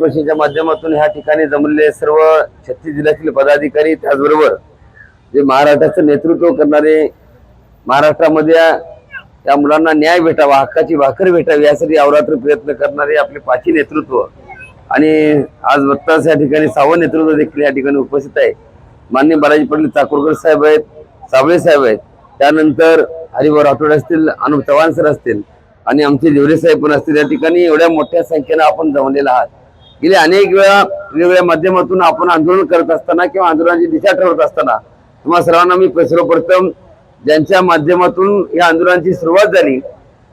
चौकशीच्या माध्यमातून ह्या ठिकाणी जमलेले सर्व छत्तीस जिल्ह्यातील पदाधिकारी त्याचबरोबर जे महाराष्ट्राचं नेतृत्व करणारे महाराष्ट्रामध्ये त्या मुलांना न्याय भेटावा हक्काची भाकर भेटावी यासाठी अवरात्र प्रयत्न करणारे आपले पाची नेतृत्व आणि आज बत्तास या ठिकाणी सावं नेतृत्व देखील या ठिकाणी उपस्थित आहे. माननीय बालाजी पाटील चाकूरकर साहेब आहेत साबळे साहेब आहेत. त्यानंतर हरिभाऊ राठोड असतील अनुप चव्हाण सर असतील आणि आमचे देवरे साहेब पण असतील. या ठिकाणी एवढ्या मोठ्या संख्येनं आपण जमलेला आहात. गेले अनेक वेळा वेगवेगळ्या माध्यमातून आपण आंदोलन करत असताना किंवा आंदोलनाची दिशा ठरवत असताना तुम्हा सर्वांना मी सर्वप्रथम ज्यांच्या माध्यमातून या आंदोलनाची सुरुवात झाली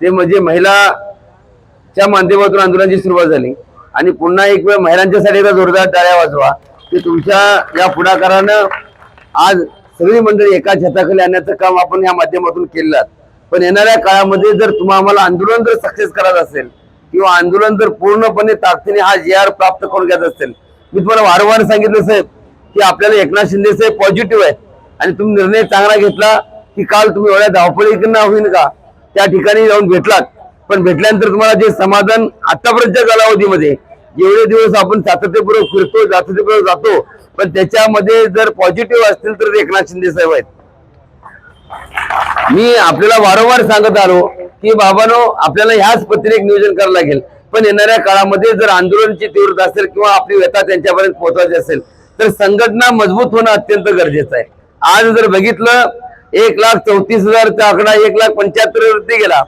ते म्हणजे महिलाच्या माध्यमातून आंदोलनाची सुरुवात झाली. आणि पुन्हा एक वेळ महिलांच्यासाठी एकदा जोरदार टाळ्या वाजवा. की तुमच्या या पुढाकारानं आज सगळी मंडळी एका छताखाली आणण्याचं काम आपण या माध्यमातून केलं. पण येणाऱ्या काळामध्ये जर तुम्हाला आम्हाला आंदोलन जर सक्सेस करायचं असेल किंवा आंदोलन जर पूर्णपणे ताकदीने हा जे आर प्राप्त करून घ्यायचा असेल मी तुम्हाला वारंवार सांगितलं साहेब की आपल्याला एकनाथ शिंदे साहेब पॉझिटिव्ह आहे. आणि तुम्ही निर्णय चांगला घेतला की काल तुम्ही एवढ्या धावपळीकडनं होईन का? त्या ठिकाणी जाऊन भेटलात. पण भेटल्यानंतर तुम्हाला जे समाधान आतापर्यंतच्या कालावधीमध्ये जेवढे दिवस आपण सातत्यपूर्वक फिरतो सातत्यपूर्वक जातो पण त्याच्यामध्ये जर पॉझिटिव्ह असतील तर ते एकनाथ शिंदे साहेब आहेत. मी आपल्याला वारंवार सांगत आलो की बाबानो आपल्याला ह्याच पत्रिक नियोजन करावं लागेल. पण येणाऱ्या काळामध्ये जर आंदोलनाची तीव्रता असेल किंवा आपली व्यथा त्यांच्यापर्यंत पोहोचवायची असेल तर संघटना मजबूत होणं अत्यंत गरजेचं आहे. आज जर बघितलं एक लाख चौतीस हजारचा आकडा एक लाख पंच्याहत्तर वरती गेला.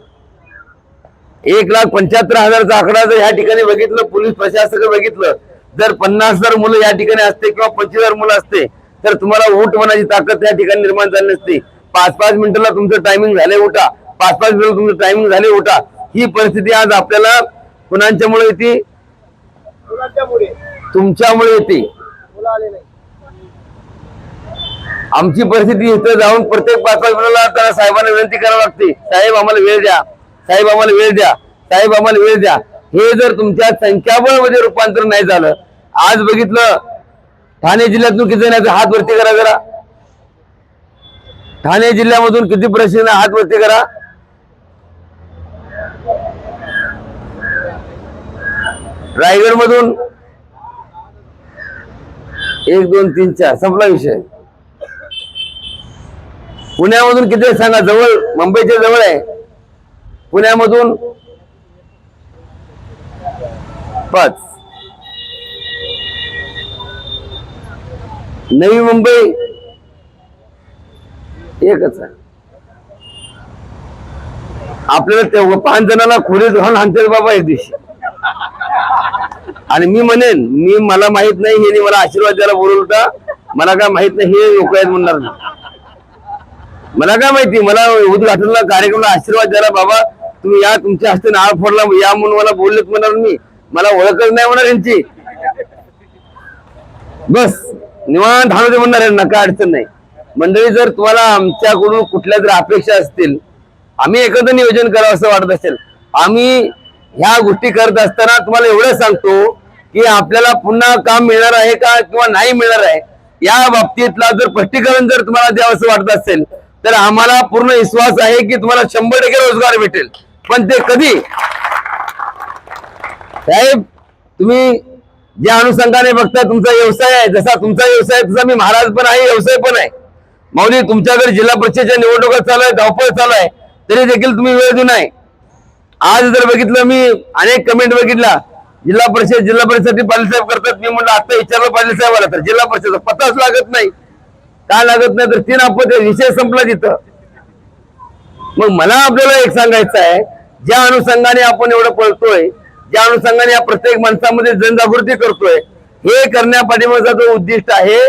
एक लाख पंच्याहत्तर हजारचा आकडा जर ह्या ठिकाणी बघितलं पोलीस प्रशासक बघितलं जर पन्नास हजार मुलं या ठिकाणी असते किंवा पंचवीस हजार मुलं असते तर तुम्हाला उठ होण्याची ताकद त्या ठिकाणी निर्माण झाली नसती. पाच पाच मिनिटाला तुमचं टायमिंग झाले उठा. पाच पाच मिनिटं तुमचं टायमिंग झाले उठा. ही परिस्थिती आज आपल्याला कुणाच्यामुळे येते? तुमच्यामुळे येते. आमची परिस्थिती इथं जाऊन प्रत्येक पाच पाच मिनिटाला त्याला साहेबांना विनंती करावी लागते. साहेब आम्हाला वेळ द्या. साहेब आम्हाला वेळ द्या. साहेब आम्हाला वेळ द्या. हे जर तुमच्या संख्याबळमध्ये रूपांतर नाही झालं आज बघितलं ठाणे जिल्ह्यातून किती हात वरती करा जरा. ठाणे जिल्ह्यामधून किती प्रश्न हात करा? रायगड मधून एक दोन तीन चार. संपला विषय. पुण्यामधून किती सांगा? जवळ मुंबईच्या जवळ आहे. पुण्यामधून पाच. नवी मुंबई एकच आहे. आपल्याला तेव्हा पाच जणांना खोलीत घालून हाणतील बाबा एक दिवशी. आणि मी म्हणेन मी मला माहीत नाही हे मला आशीर्वाद द्यायला बोलवलं होता. मला काय माहीत नाही हे लोक आहेत म्हणणार मला काय माहिती मला उद्घाटनला कार्यक्रमाला आशीर्वाद द्यायला बाबा तुम्ही या तुमच्या हस्ते नाव फोडला या म्हणून मला बोललेत म्हणणार मी. मला ओळखच नाही म्हणणार यांची बस निवांत हाणू दे म्हणणार यांना काय अडचण नाही. मंडळी जर तुम्हाला आमच्याकडून कुठल्या जर अपेक्षा असतील आम्ही एखादं नियोजन करावं असं वाटत असेल आम्ही ह्या गोष्टी करत असताना तुम्हाला एवढं सांगतो की आपल्याला पुन्हा काम मिळणार आहे का किंवा नाही मिळणार आहे या बाबतीतला जर स्पष्टीकरण जर तुम्हाला द्यावं असं वाटत असेल तर आम्हाला पूर्ण विश्वास आहे की तुम्हाला शंभर टक्के रोजगार भेटेल. पण ते कधी? साहेब तुम्ही ज्या अनुषंगाने बघता तुमचा व्यवसाय आहे. जसा तुमचा व्यवसाय तसा मी महाराज पण आहे व्यवसाय पण आहे. माऊली तुमच्याकडे जिल्हा परिषदेच्या निवडणुका चालू आहे धावपळ चालू आहे तरी देखील तुम्ही वेळ देऊ नये. आज जर बघितलं मी अनेक कमेंट बघितला. जिल्हा परिषद जिल्हा परिषद पाटील साहेब करतात. मी म्हणलं आता विचारलं पाटील साहेबाला तर जिल्हा परिषद पत्ताच लागत नाही. का लागत नाही? तर तीन आपण विषय संपला तिथं. मग मला आपल्याला एक सांगायचं आहे ज्या अनुषंगाने आपण एवढं पळतोय ज्या अनुषंगाने या प्रत्येक माणसामध्ये जनजागृती करतोय हे करण्यापाठीमागचा जो उद्दिष्ट आहे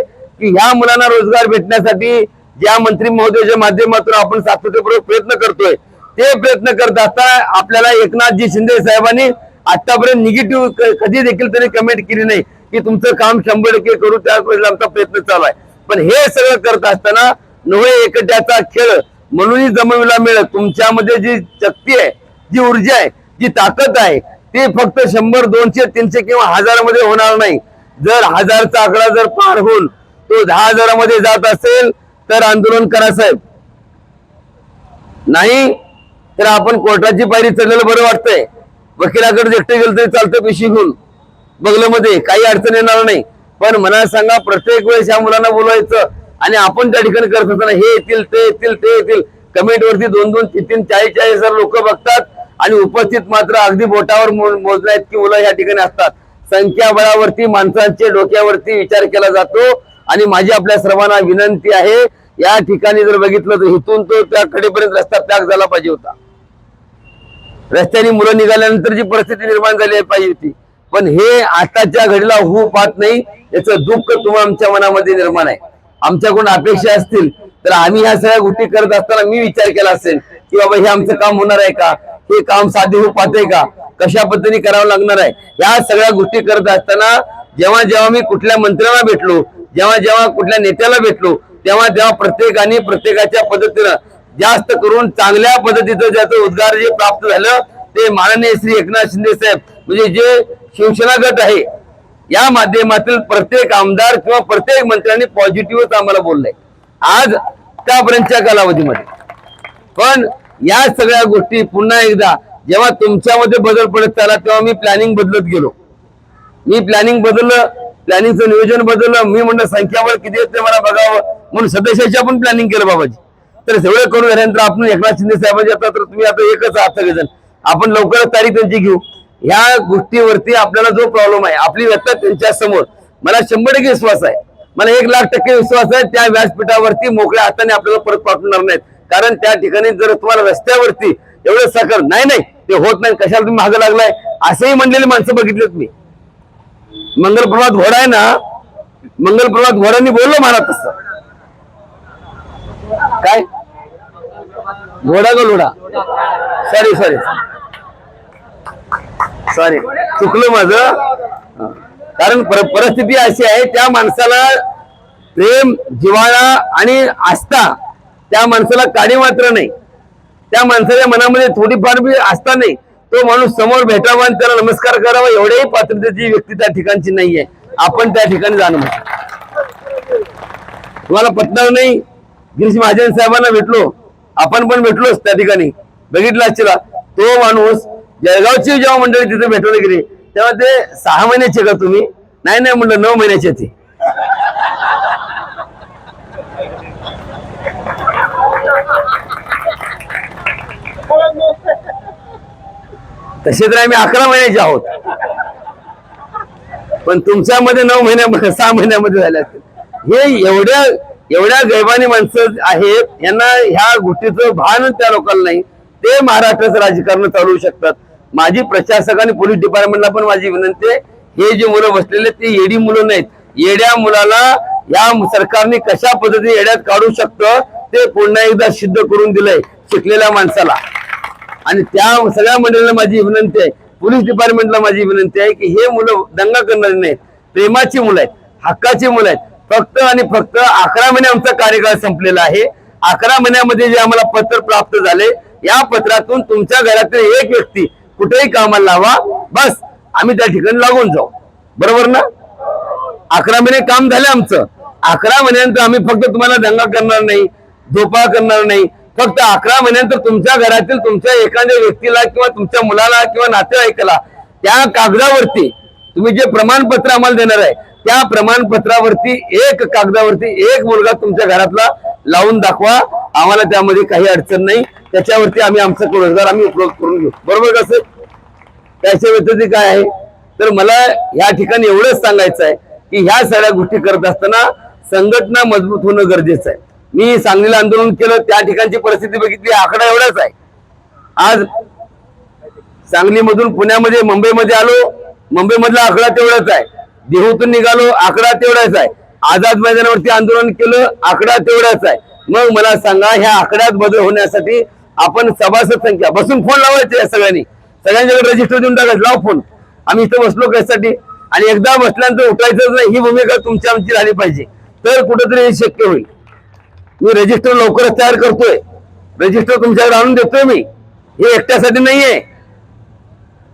की ह्या मुलांना रोजगार भेटण्यासाठी ज्या मंत्री महोदयाच्या माध्यमातून आपण सातत्यपूर्वक प्रयत्न करतोय ते प्रयत्न करत असता आपल्याला एकनाथजी शिंदे साहेबांनी आतापर्यंत निगेटिव्ह कधी देखील त्यांनी कमेंट केली नाही की तुमचं काम शंभर टक्के करू त्यावेळेला आमचा प्रयत्न चालू आहे. पण हे सगळं करत असताना नव्हे एकट्याचा खेळ म्हणूनही जमविला मिळत तुमच्यामध्ये जी शक्ती आहे जी ऊर्जा आहे जी ताकद आहे ती फक्त शंभर दोनशे तीनशे किंवा हजारामध्ये होणार नाही. जर हजारचा आकडा जर पार होऊन तो दहा हजारामध्ये जात असेल तर आंदोलन करा साहेब. नाही तर आपण कोर्टाची पायरी चढलेलं बरं वाटतंय. वकिलाकडे एकटे गेलं तरी चालतं पिशी घेऊन. बंगल्यामध्ये काही अडचण येणार नाही. पण मला सांगा प्रत्येक वेळेस ह्या मुलांना बोलवायचं आणि आपण त्या ठिकाणी करत असताना हे येतील ते येतील ते येतील. कमेंट वरती दोन दोन तीन तीन चाळीस चाळीस हजार लोक बघतात आणि उपस्थित मात्र अगदी बोटावर मो- मोजण्या इतकी मुलं या ठिकाणी असतात. संख्याबळावरती माणसांच्या डोक्यावरती विचार केला जातो आणि माझी आपल्या सर्वांना विनंती आहे या ठिकाणी जर बघितलं तर इथून तो त्या कडेपर्यंत रस्ता पॅक झाला पाहिजे होता. रस्त्याने मुलं निघाल्यानंतर जी परिस्थिती निर्माण झाली पाहिजे होती. पण हे आताच्या घडीला होऊ पाहत नाही याचं दुःख तुम्हाला आमच्या मनामध्ये निर्माण आहे. आमच्याकडून अपेक्षा असतील तर आम्ही ह्या सगळ्या गोष्टी करत असताना मी विचार केला असेल की बाबा हे आमचं काम होणार आहे का? हे काम साधे होऊ पाहते का? कशा पद्धतीने करावं लागणार आहे? या सगळ्या गोष्टी करत असताना जेव्हा जेव्हा मी कुठल्या मंत्र्याला भेटलो जेव्हा जेव्हा कुठल्या नेत्याला भेटलो तेव्हा तेव्हा प्रत्येकाने प्रत्येकाच्या पद्धतीनं जास्त करून चांगल्या पद्धतीचं ज्याचं उद्गार जे प्राप्त झालं ते माननीय श्री एकनाथ शिंदे साहेब. म्हणजे जे शिवसेना गट आहे या माध्यमातील प्रत्येक आमदार किंवा प्रत्येक मंत्र्यांनी पॉझिटिव्हच आम्हाला बोललंय. आज त्यापर्यंतच्या कालावधीमध्ये. पण या सगळ्या गोष्टी पुन्हा एकदा जेव्हा तुमच्यामध्ये बदल पडत चाला तेव्हा मी प्लॅनिंग बदलत गेलो. मी प्लॅनिंग बदललं प्लॅनिंगचं नियोजन बदललं मी म्हणलं संख्याबळ किती येत ते मला बघावं. म्हणून सदस्याची आपण प्लॅनिंग केलं बाबाजी. तर सगळं करून झाल्यानंतर आपण एकनाथ शिंदे साहेबांची आता तर तुम्ही आता एकच आहात सगळेजण. आपण लवकरच तारीख त्यांची घेऊ. ह्या गोष्टीवरती आपल्याला जो प्रॉब्लेम आहे आपली व्यथा त्यांच्यासमोर. मला शंभर टक्के विश्वास आहे. मला एक लाख टक्के विश्वास आहे त्या व्यासपीठावरती मोकळ्या हाताने आपल्याला परत पाठवणार नाहीत. कारण त्या ठिकाणी जर तुम्हाला रस्त्यावरती एवढं साखर नाही नाही ते होत नाही कशाला तुम्ही मागं लागलाय? असंही म्हणलेली माणसं बघितलेत मी. मंगल प्रभात घोडा आहे ना मंगल प्रभात घोड्यांनी बोललो मला तसं. काय? घोडा का लोडा? सॉरी सॉरी सॉरी चुकलं माझं. कारण परिस्थिती अशी आहे त्या माणसाला प्रेम जिव्हाळा आणि आस्था त्या माणसाला काडी मात्र नाही. त्या माणसाच्या मनामध्ये थोडीफार बी आस्था नाही. तो माणूस समोर भेटावा आणि त्याला नमस्कार करावा एवढ्याही पात्रतेची व्यक्ती त्या ठिकाणची नाहीये. आपण त्या ठिकाणी जाणं तुम्हाला पटणार नाही? गिरीश महाजन साहेबांना भेटलो. आपण पण भेटलोच त्या ठिकाणी. बघितलं असतील तो माणूस जळगावची जेव्हा मंडळी तिथे भेटवले गेले तेव्हा ते सहा महिन्याचे का तुम्ही? नाही नाही म्हणलं नऊ महिन्याचे ते. तसे तर आम्ही अकरा महिन्याचे आहोत. पण तुमच्यामध्ये नऊ महिन्यामध्ये सहा महिन्यामध्ये झाले असतील. हे एवढ्या एवढ्या गैबानी माणसं आहेत यांना ह्या गोष्टीचं भान त्या लोकांना नाही. ते महाराष्ट्राचं राजकारण चालवू शकतात. माझी प्रशासक आणि पोलीस डिपार्टमेंटला पण माझी विनंती आहे हे जे मुलं बसलेले ते येडी मुलं नाहीत. येड्या मुलाला या सरकारने कशा पद्धतीने येड्यात काढू शकतं ते पुन्हा एकदा सिद्ध करून दिलंय शिकलेल्या माणसाला. आणि त्या सगळ्या मंडळीला माझी विनंती आहे पोलीस डिपार्टमेंटला माझी विनंती आहे की हे मुलं दंगा करणारे नाहीत. प्रेमाची मुलं आहेत हक्काची मुलं आहेत. फक्त आणि फक्त अकरा महिने आमचा कार्यकाळ संपलेला आहे. अकरा महिन्यामध्ये जे आम्हाला पत्र प्राप्त झाले या पत्रातून तुमच्या घरातील एक व्यक्ती कुठेही कामाला लावा. बस आम्ही त्या ठिकाणी लागून जाऊ. बरोबर ना? अकरा महिने काम झाले आमचं. अकरा महिन्यानंतर आम्ही फक्त तुम्हाला दंगा करणार नाही झोपा करणार नाही. फक्त अकरा महिन्यानंतर तुमच्या घरातील तुमच्या एखाद्या व्यक्तीला किंवा तुमच्या मुलाला किंवा नातेवाईकाला त्या कागदावरती तुम्ही जे प्रमाणपत्र आम्हाला देणार आहे त्या प्रमाणपत्रावरती एक कागदावरती एक मुलगा तुमच्या घरातला लावून दाखवा. आम्हाला त्यामध्ये काही अडचण नाही. त्याच्यावरती आम्ही आमचा रोजगार आम्ही उपयोग करून घेऊ. बरोबर कसं त्याच्या व्यतिरिक्त काय आहे? तर मला या ठिकाणी एवढंच सांगायचं आहे की ह्या सगळ्या गोष्टी करत असताना संघटना मजबूत होणं गरजेचं आहे. मी सांगलीला आंदोलन केलं त्या ठिकाणची परिस्थिती बघितली आकडा एवढाच आहे. आज सांगलीमधून पुण्यामध्ये मुंबईमध्ये आलो. मुंबईमधला आकडा तेवढाच आहे. देहूतून निघालो आकडा तेवढाच आहे. आझाद मैदानावरती आंदोलन केलं आकडा तेवढाच आहे. मग मला सांगा ह्या आकड्यात बदल होण्यासाठी आपण सभासद संख्या बसून फोन लावायचे या सगळ्यांनी. सगळ्यांच्याकडे रजिस्टर देऊन टाकायचं लाव फोन. आम्ही इथं बसलो कशासाठी? आणि एकदा बसल्यानंतर उठायचंच नाही ही भूमिका तुमची आमची झाली पाहिजे. तर कुठेतरी हे शक्य होईल. मी रजिस्टर लवकरच तयार करतोय. रजिस्टर तुमच्याकडे आणून देतोय मी. हे एकट्यासाठी नाहीये.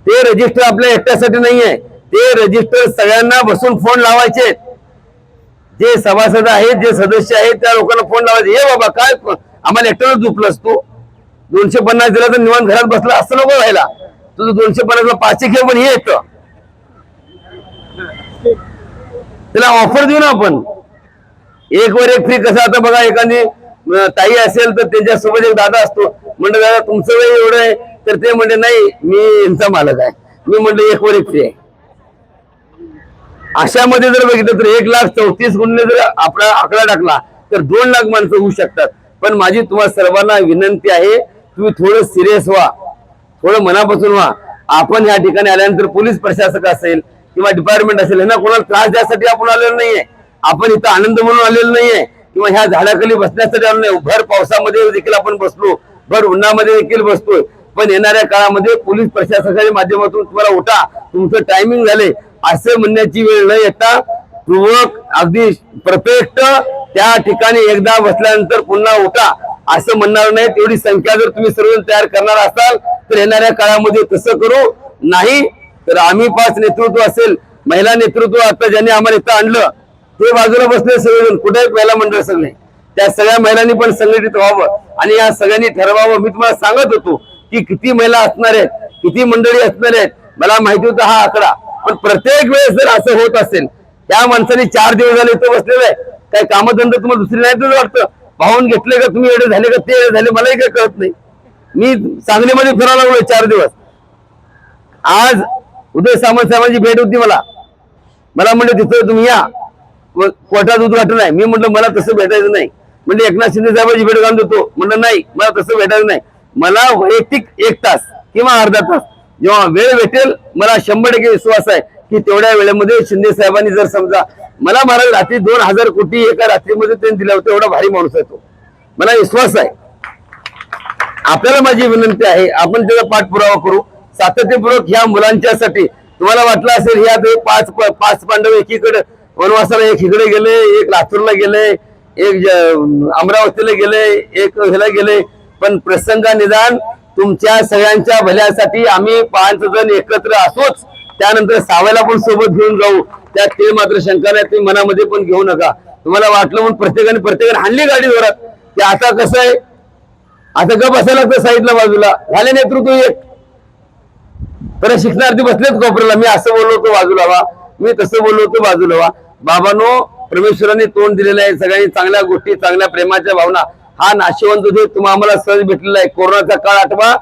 ते रजिस्टर आपल्या एकट्यासाठी नाहीये. ते रजिस्टर सगळ्यांना बसून फोन लावायचे. जे सभासद आहेत जे सदस्य आहेत त्या लोकांना फोन लावायचे. हे बाबा काय आम्हाला एकट्यानं झोपलंस तू? दोनशे पन्नास दिला तर निवांत घरात बसला असं नको व्हायला. तुझं दोनशे पन्नासला पाचशे घे पण हे येतं त्याला ऑफर देऊ ना आपण. एक वर एक फ्री कसं आता बघा एखादी ताई असेल तर त्यांच्यासोबत एक दादा असतो. म्हणलं दादा तुमचं वय एवढं आहे. तर ते म्हणले नाही मी यांचा मालक आहे. मी म्हणलं एक वर एक फ्री आहे. अशामध्ये जर बघितलं तर एक लाख चौतीस गुन्हे जर आपला आकडा टाकला तर दोन लाख माणसं होऊ शकतात. पण माझी तुम्हाला सर्वांना विनंती आहे तुम्ही थोडं सिरियस व्हा. थोडं मनापासून व्हा. आपण या ठिकाणी आल्यानंतर पोलीस प्रशासक असेल किंवा डिपार्टमेंट असेल यांना कोणाला त्रास द्यासाठी आपण आलेलो नाहीये. आपण इथं आनंद म्हणून आलेलो नाहीये. किंवा ह्या झाडाखाली बसण्यासाठी आलो नाही भर पावसामध्ये देखील आपण बसलो. भर उन्हामध्ये देखील बसतोय. पण येणाऱ्या काळामध्ये पोलीस प्रशासकाच्या माध्यमातून तुम्हाला उठा. तुमचं टायमिंग झाले असं म्हणण्याची वेळ न येता पूर्वक अगदी परफेक्ट त्या ठिकाणी एकदा बसल्यानंतर पुन्हा उठा. असं म्हणणार नाही तेवढी संख्या जर तुम्ही सर्वजण तयार करणार असाल तर येणाऱ्या काळामध्ये तसं करू. नाही तर आम्ही पाच नेतृत्व असेल महिला नेतृत्व आता ज्यांनी आम्हाला इथं आणलं ते बाजूला बसले सर्वजण. कुठे महिला मंडळ सगळे? त्या सगळ्या महिलांनी पण संघटित व्हावं. आणि या सगळ्यांनी ठरवावं. मी तुम्हाला सांगत होतो की किती महिला असणार आहेत किती मंडळी असणार आहेत मला माहिती होता हा आकडा. पण प्रत्येक वेळेस जर असं होत असेल त्या माणसाने चार दिवस झाले इथं बसलेलं आहे काही कामधंदा तुम्हाला दुसरी नाही तर वाटतं? पाहून घेतले का तुम्ही एवढे झाले का ते एवढे झाले मलाही काही कळत नाही. मी सांगलीमध्ये फिरायला लागलोय चार दिवस. आज उदय सामंत साहेबांची भेट होती मला. मला म्हणलं तिथं तुम्ही या. व कोर्टात उद्घाटन आहे. मी म्हटलं मला तसं भेटायचं नाही. म्हणजे एकनाथ शिंदे साहेबांची भेट घालून देतो. म्हणलं नाही मला तसं भेटायचं नाही. मला वैयक्तिक एक तास किंवा अर्धा तास जेव्हा वेळ भेटेल मला शंभर टक्के विश्वास आहे की तेवढ्या वेळेमध्ये शिंदे साहेबांनी जर समजा मला महाराज रात्री दोन हजार कोटी एका रात्रीमध्ये त्यांनी दिला होता एवढा भारी माणूस आहे तो. मला विश्वास आहे. आपल्याला माझी विनंती आहे आपण त्याचा पाठपुरावा करू. सातत्यपूर्वक ह्या मुलांच्यासाठी तुम्हाला वाटलं असेल ह्या पाच पाच पांडव एकीकडे वनवासाला एक इकडे गेले एक लातूरला गेले एक अमरावतीला गेले एक ह्याला गेले पण प्रसंगा निदान तुमच्या सगळ्यांच्या भल्यासाठी आम्ही पाच जण एकत्र असोच. त्यानंतर सावायला पण सोबत घेऊन जाऊ. त्यात ते मात्र शंका नाही ते मनामध्ये पण घेऊ नका. तुम्हाला वाटलं म्हणून प्रत्येकाने प्रत्येकाने हाणली गाडी जोरात. की आता कसं आहे? आता गप असायला लागतं साईडला बाजूला. झाले नेतृत्व एक. तर शिक्षणार्थी बसलेच कोपऱ्याला. मी असं बोललो होतो बाजूला वा मी तसं बोललो होतो बाजूला वा बाबांनो परमेश्वराने तोंड दिलेलं आहे. सगळ्यांनी चांगल्या गोष्टी चांगल्या प्रेमाच्या भावना. हा नाशिवंत जे तुम्हा आम्हाला सहज भेटलेला आहे. कोरोनाचा काळ आठवा.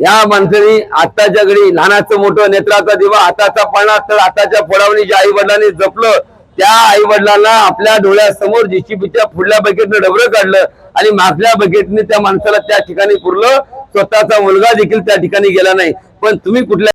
या माणसाने आताच्या घडी लहानाचं मोठं नेत्राचा दिवा. हाताचा पाळणा तर आताच्या फोडावणी ज्या आई वडिलांनी जपलं त्या आई वडिलांना आपल्या डोळ्यासमोर जीसीबीच्या पुढल्या बकेटनं डबरं काढलं आणि मागल्या बकेटने त्या माणसाला त्या ठिकाणी पुरलं. स्वतःचा मुलगा देखील त्या ठिकाणी गेला नाही. पण तुम्ही कुठल्या